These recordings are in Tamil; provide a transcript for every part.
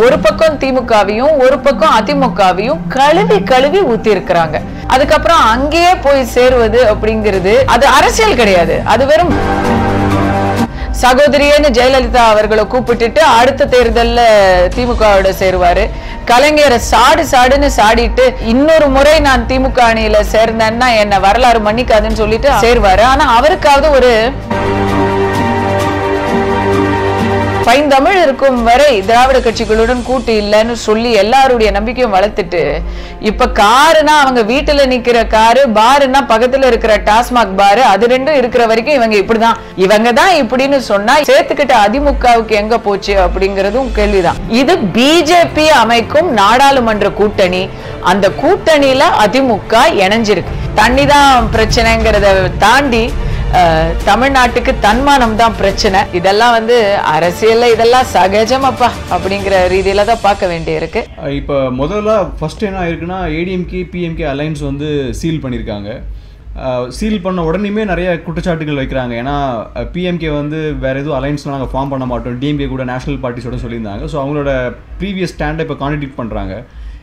ஒரு பக்கம் திமுகவையும் ஒரு பக்கம் அதிமுகவையும் கழுவி கழுவி ஊத்தி இருக்கிறாங்க அதுக்கப்புறம் அங்கேயே போய் சேருவது அப்படிங்கிறது அது அரசியல் கிடையாது. அது வெறும் சகோதரியன்னு ஜெயலலிதா அவர்களை கூப்பிட்டுட்டு அடுத்த தேர்தல்ல திமுகவோட சேருவாரு. கலைஞரை சாடு சாடுன்னு சாடிட்டு இன்னொரு முறை நான் திமுக அணியில சேர்ந்தேன்னா என்ன வரலாறு மன்னிக்காதுன்னு சொல்லிட்டு சேருவாரு. ஆனா அவருக்காவது ஒரு பைந்தமிழ் இருக்கும் வரை திராவிட கட்சிகளுடன் கூட்டு இல்லைன்னு சொல்லி எல்லாருடைய நம்பிக்கையும் வளர்த்துட்டு இப்ப காருனா அவங்க வீட்டுல நிக்கிற காரு பாருன்னா பக்கத்துல இருக்கிற டாஸ்மாக் பாரு அது ரெண்டும் இருக்கிற வரைக்கும் இவங்க இப்படிதான். இவங்க தான் இப்படின்னு சொன்னா சேர்த்துக்கிட்ட அதிமுகவுக்கு எங்க போச்சு அப்படிங்கறதும் கேள்விதான். இது பிஜேபி அமைக்கும் நாடாளுமன்ற கூட்டணி. அந்த கூட்டணியில அதிமுக இணைஞ்சிருக்கு. தண்ணி தான் பிரச்சனைங்கிறத தாண்டி தமிழ்நாட்டுக்கு தன்மானம் தான் பிரச்சனை. இதெல்லாம் வந்து அரசியல்ல இதெல்லாம் சகஜமாப்பா அப்படிங்கிற ரீதியில தான் பார்க்க வேண்டியிருக்கு. இப்போ முதல்ல ஃபர்ஸ்ட் என்ன ஆயிருக்குன்னா ஏடிஎம்கே பிஎம்கே அலைன்ஸ் வந்து சீல் பண்ணியிருக்காங்க. சீல் பண்ண உடனேயுமே நிறைய குற்றச்சாட்டுகள் வைக்கிறாங்க. ஏன்னா பிஎம்கே வந்து வேறு எதுவும் அலைன்ஸ்லாம் நாங்கள் ஃபார்ம் பண்ண மாட்டோம். டிஎம்கே கூட நேஷனல் பார்ட்டிஸோட சொல்லியிருந்தாங்க. ஸோ அவங்களோட ப்ரீவியஸ் ஸ்டாண்டை இப்போ கான்ட்ரிடியூட் பண்ணுறாங்க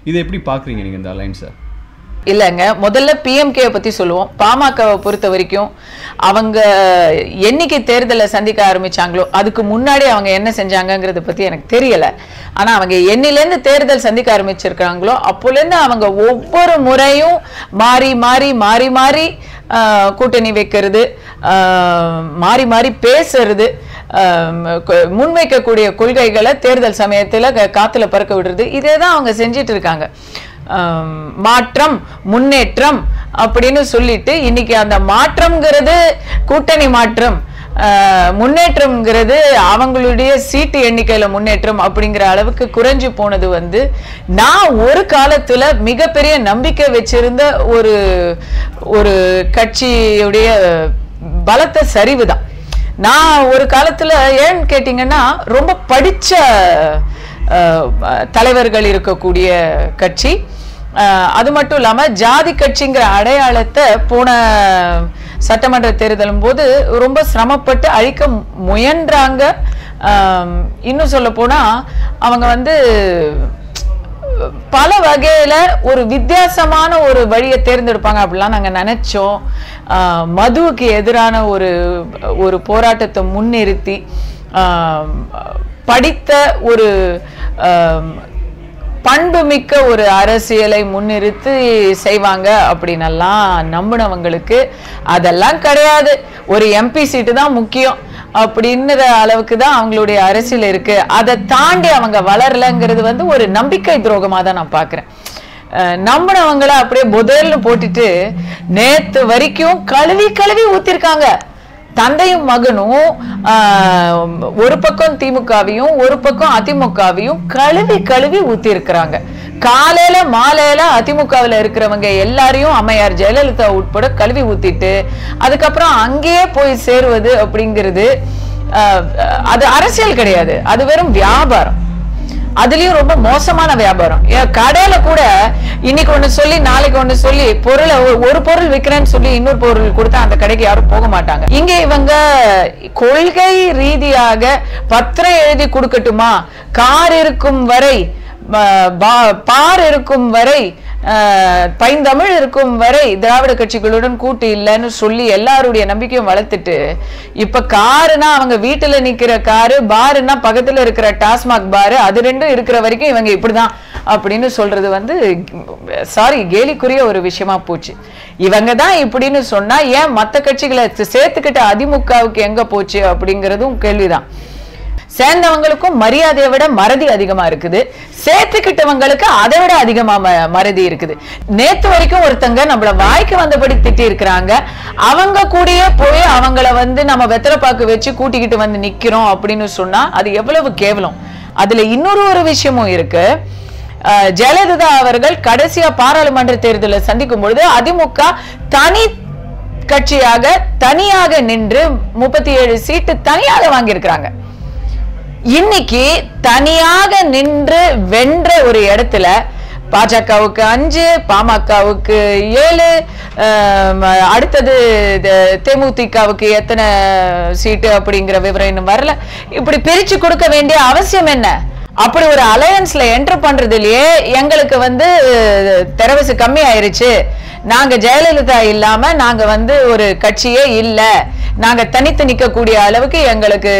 இதை எப்படி பார்க்குறீங்க நீங்கள் இந்த அலைன்ஸை இல்லைங்க. முதல்ல பிஎம்கேயை பற்றி சொல்லுவோம். பாமகவை பொறுத்த வரைக்கும் அவங்க என்னைக்கு தேர்தலை சந்திக்க ஆரம்பிச்சாங்களோ அதுக்கு முன்னாடி அவங்க என்ன செஞ்சாங்கங்கிறத பற்றி எனக்கு தெரியலை. ஆனால் அவங்க என்னிலேருந்து தேர்தல் சந்திக்க ஆரம்பிச்சிருக்காங்களோ அப்போலேருந்து அவங்க ஒவ்வொரு முறையும் மாறி மாறி மாறி மாறி கூட்டணி வைக்கிறது மாறி மாறி பேசுறது முன்வைக்கக்கூடிய கொள்கைகளை தேர்தல் சமயத்தில் க- பறக்க விடுறது இதே தான் அவங்க செஞ்சிட்டு இருக்காங்க. மாற்றம் முன்னேற்றம் அப்படின்னு சொல்லிட்டு இன்னைக்கு அந்த மாற்றம்ங்கிறது கூட்டணி மாற்றம். முன்னேற்றம்ங்கிறது அவங்களுடைய சீட்டு எண்ணிக்கையில முன்னேற்றம் அப்படிங்கிற அளவுக்கு குறைஞ்சு போனது வந்து நான் ஒரு காலத்துல மிகப்பெரிய நம்பிக்கை வச்சிருந்த ஒரு ஒரு கட்சியுடைய பலத்த சரிவு தான். நான் ஒரு காலத்துல ஏன்னு கேட்டிங்கன்னா ரொம்ப படிச்ச தலைவர்கள் இருக்கக்கூடிய கட்சி. அது மட்டும் இல்லாமல் ஜாதி கட்சிங்கிற அடையாளத்தை போன சட்டமன்ற தேர்தலும் போது ரொம்ப சிரமப்பட்டு அழிக்க முயன்றாங்க. இன்னும் சொல்ல போனால் அவங்க வந்து பல வகையில் ஒரு வித்தியாசமான ஒரு வழியை தேர்ந்தெடுப்பாங்க அப்படிலாம் நாங்கள் நினச்சோம். மதுவுக்கு எதிரான ஒரு ஒரு போராட்டத்தை முன்னிறுத்தி படித்த ஒரு பண்புமிக்க ஒரு அரசியலை முன்னிறுத்தி செய்வாங்க அப்படின்னெல்லாம் நம்பினவங்களுக்கு அதெல்லாம் கிடையாது. ஒரு எம்பி சீட்டு தான் முக்கியம். அப்படின்ற அளவுக்கு தான் அவங்களுடைய அரசியல் இருக்கு. அதை தாண்டி அவங்க வளரலங்கிறது வந்து ஒரு நம்பிக்கை துரோகமாக தான் நான் பார்க்குறேன் அஹ் நம்பினவங்கள அப்படியே புதல்னு போட்டுட்டு நேத்து வரைக்கும் கழுவி கழுவி ஊத்திருக்காங்க. தந்தையும் மகனும் ஒரு பக்கம் திமுகவையும் ஒரு பக்கம் அதிமுகவையும் கழுவி கழுவி ஊத்தி இருக்கிறாங்க காலையில மாலையில அதிமுகவில் இருக்கிறவங்க எல்லாரையும் அம்மையார் ஜெயலலிதா உட்பட கழுவி ஊத்திட்டு அதுக்கப்புறம் அங்கேயே போய் சேருவது அப்படிங்கிறது ஆஹ், அது அரசியல் கிடையாது. அது வெறும் வியாபாரம். அதுலயும் ரொம்ப மோசமான வியாபாரம். ஏன் கடையில கூட இன்னைக்கு ஒண்ணு சொல்லி நாளைக்கு ஒண்ணு சொல்லி பொருளை ஒரு பொருள் விற்கிறேன்னு சொல்லி இன்னொரு பொருள் கொடுத்தா அந்த கடைக்கு யாரும் போக மாட்டாங்க. இங்க இவங்க கொள்கை ரீதியாக பத்திரம் எழுதி கொடுக்கட்டுமா? கார் இருக்கும் வரை பா- பார் இருக்கும் வரை பைந்தமிழ் இருக்கும் வரை திராவிட கட்சிகளுடன் கூட்டு இல்லைன்னு சொல்லி எல்லாருடைய நம்பிக்கையும் வளர்த்துட்டு இப்ப காருனா அவங்க வீட்டுல நிக்கிற காரு பாருன்னா பக்கத்துல இருக்கிற டாஸ்மாக் பாரு அது ரெண்டும் இருக்கிற வரைக்கும் இவங்க இப்படிதான் அப்படின்னு சொல்றது வந்து சாரி கேலிக்குரிய ஒரு விஷயமா போச்சு. இவங்க தான் இப்படின்னு சொன்னா ஏன் மத்த கட்சிகளை சேர்த்துக்கிட்ட அதிமுகவுக்கு எங்க போச்சு அப்படிங்கிறதும் கேள்விதான். சேர்ந்தவங்களுக்கும் மரியாதையை விட மறதி அதிகமா இருக்குது. சேர்த்துக்கிட்டவங்களுக்கு அதை விட அதிகமா மறதி இருக்குது. நேத்து வரைக்கும் ஒருத்தங்க நம்மள வாய்க்கு வந்தபடி திட்டி இருக்கிறாங்க அவங்க கூடயே போய் அவங்கள வந்து நம்ம வெத்தலைப்பாக்கு வச்சு கூட்டிக்கிட்டு வந்து நிக்கிறோம் அப்படின்னு சொன்னா அது எவ்வளவு கேவலம். அதுல இன்னொரு ஒரு விஷயமும் இருக்கு. ஜெயலலிதா அவர்கள் கடைசியா பாராளுமன்ற தேர்தலில் சந்திக்கும் பொழுது அதிமுக தனி கட்சியாக தனியாக நின்று முப்பத்தி ஏழு சீட்டு தனியாக வாங்கியிருக்கிறாங்க. இன்னைக்கு தனியாக நின்று வென்ற ஒரு இடத்துல பாஜகவுக்கு அஞ்சு பாமகவுக்கு ஏழு அடுத்தது தேமுதிகவுக்கு எத்தனை சீட்டு அப்படிங்கிற விவரம் இன்னும் வரல. இப்படி பிரிச்சு கொடுக்க வேண்டிய அவசியம் என்ன? அப்படி ஒரு அலையன்ஸ்ல என்டர் பண்றதுலயே எங்களுக்கு வந்து தெரவசு கம்மி ஆயிருச்சு நாங்க ஜெயலலிதா இல்லாம நாங்க வந்து ஒரு கட்சியே இல்ல. நாங்க தனித்து நிற்கக்கூடிய அளவுக்கு எங்களுக்கு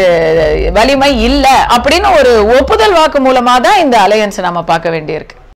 வலிமை இல்ல. அப்படின்னு ஒரு ஒப்புதல் வாக்கு மூலமா தான் இந்த அலையன்ஸ் நம்ம பார்க்க வேண்டியிருக்கு.